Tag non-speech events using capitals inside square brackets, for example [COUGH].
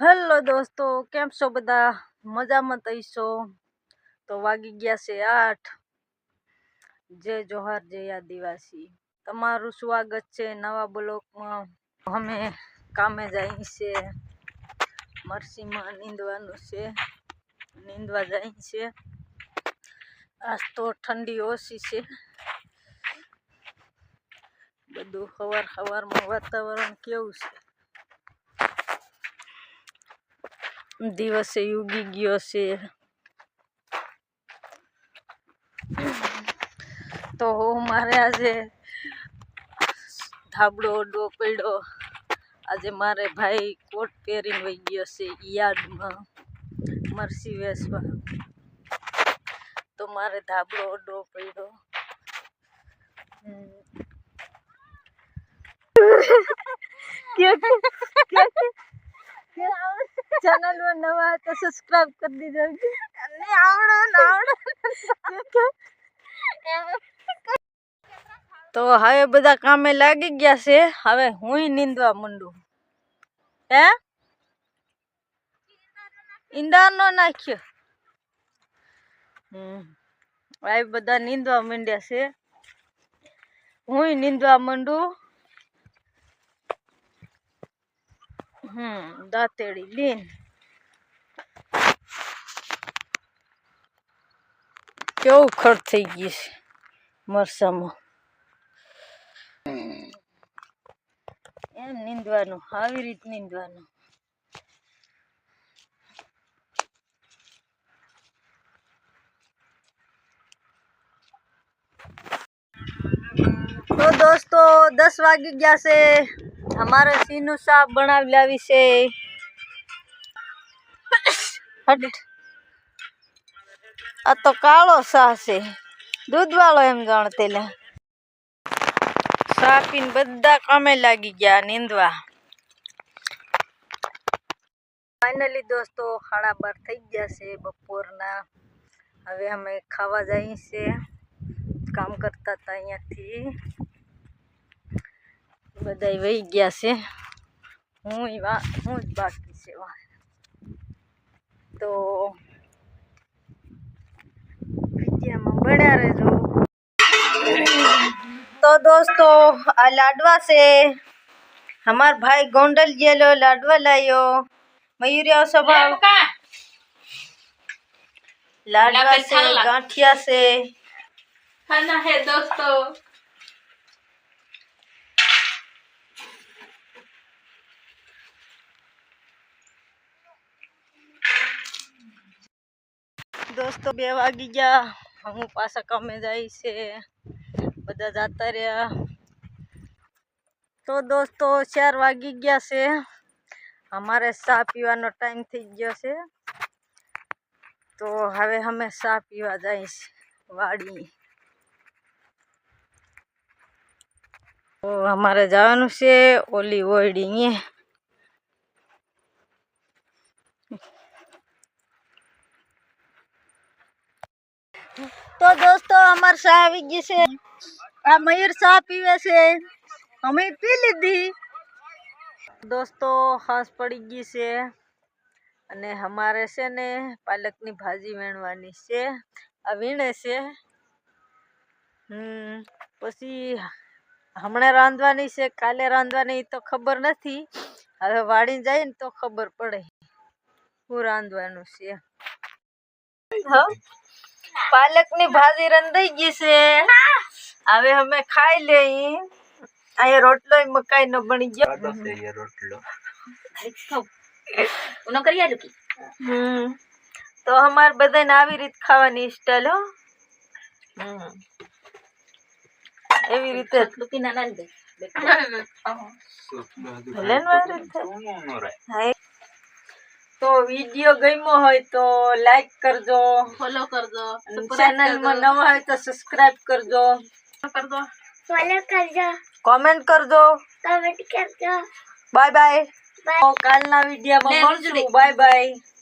Hello દોસ્તો, કેમ છો બધા? મજામાં થઈશો તો વાગી ગયા છે આઠ. જય જોહાર, જય આદિવાસી. તમારું સ્વાગત છે નવા બ્લોકમાં. અમે કામે જઈએ છે. મરસીમાં નીંદવાનું છે. નીંદવા જાય છે. આજ તો ઠંડી ઓછી છે. બધું સવાર સવારમાં વાતાવરણ કેવું છે? દિવસે ઉગી ગયો છે. તો મારે આજે ધાબળો ઓડો પડ્યો આજે મારે ભાઈ કોટ પહેરીને વહી ગયો છે યાર્ડમાં મરસી વેસવા. તો મારે ધાબળો ઓડો પડ્યો હમ. [LAUGHS] ક્યાં ક્યાં? [LAUGHS] ચેનલમાં નવા હોય તો સબસ્ક્રાઇબ કરી દીજો. આવડો આવડો. તો હવે બધા કામે લાગી ગયા છે. હવે હું નીંદવા માંડું. હે? ઈંડાનો નાખ્યો. હમ. હવે બધા નીંદવા માંડ્યા છે. હું નીંદવા માંડું. હમ, દાંતેડી લીન. કેવું ખર થઈ ગયું છે મરસામાં? એમ નીંદવાનું, આવી રીત નીંદવાનું. તો દોસ્તો, દસ વાગી ગયા છે. અમારે સિંહનું શાક બનાવી લાવી છે. આ તો કાળો શાહ છે. દૂધ વાળો એમ જાણતે લે શાહ પીને બધા કામે લાગી ગયા નીંદવા. ફાઇનલી દોસ્તો, ખાડા બાર થઈ ગયા છે બપોરના. હવે અમે ખાવા જઈએ છીએ. કામ કરતા હતા અહીંયાથી. બધા વહી ગયા છે હું ય વા હું જ બાકી છે વા તો વિડીયામાં બન્યા રહેજો તો દોસ્તો આ લાડવા છે હમાર ભાઈ ગોંડલ ગયેલો લાડવા લાયો મયુરિયા સ્વભાવ લાડવા છે ગાંઠિયા છે खाना है दोस्तों દોસ્તો, બે વાગી ગયા. હું પાછા કામે જાય છે. બધા જતા રહ્યા. તો દોસ્તો, ચાર વાગી ગયા છે. અમારે ચા પીવાનો ટાઈમ થઈ ગયો છે. તો હવે અમે ચા પીવા જઈશ, વાડી. તો અમારે જવાનું છે ઓલી ઓયડી તો દોસ્તો, અમાર ચા આવી ગઈ છે. આ મયુર ચા પીવે છે. અમે પી લીધી. દોસ્તો, હાસ પડી ગઈ છે. અને અમારે છે ને પાલકની ભાજી વીણવાની છે. આ વીણે છે. હમ, પછી હમણાં રાંધવાની છે, કાલે રાંધવાની તો ખબર નથી. હવે વાળી જાય ને તો ખબર પડે. હું રાંધવાનું છે. હા પાલકની ભાજી રંધાઈ ગઈ છે. હવે અમે ખાઈ લઈ અહીંયા રોટલો મકાઈ નો બની ગયો. રોટલો. તો અમાર બધાને આવી રીત ખાવાની સ્ટાઈલ હો. હમ. એવી રીતે. વીડિયો ગમ્યો હોય તો લાઈક કરજો. ફોલો કરજો. ચેનલમાં નવા હોય તો સબસ્ક્રાઇબ કરજો. ફોલો કરજો. કોમેન્ટ કરજો. કોમેન્ટ કરજો. બાય બાય કાલના વિડીયોમાં મળશું. Bye bye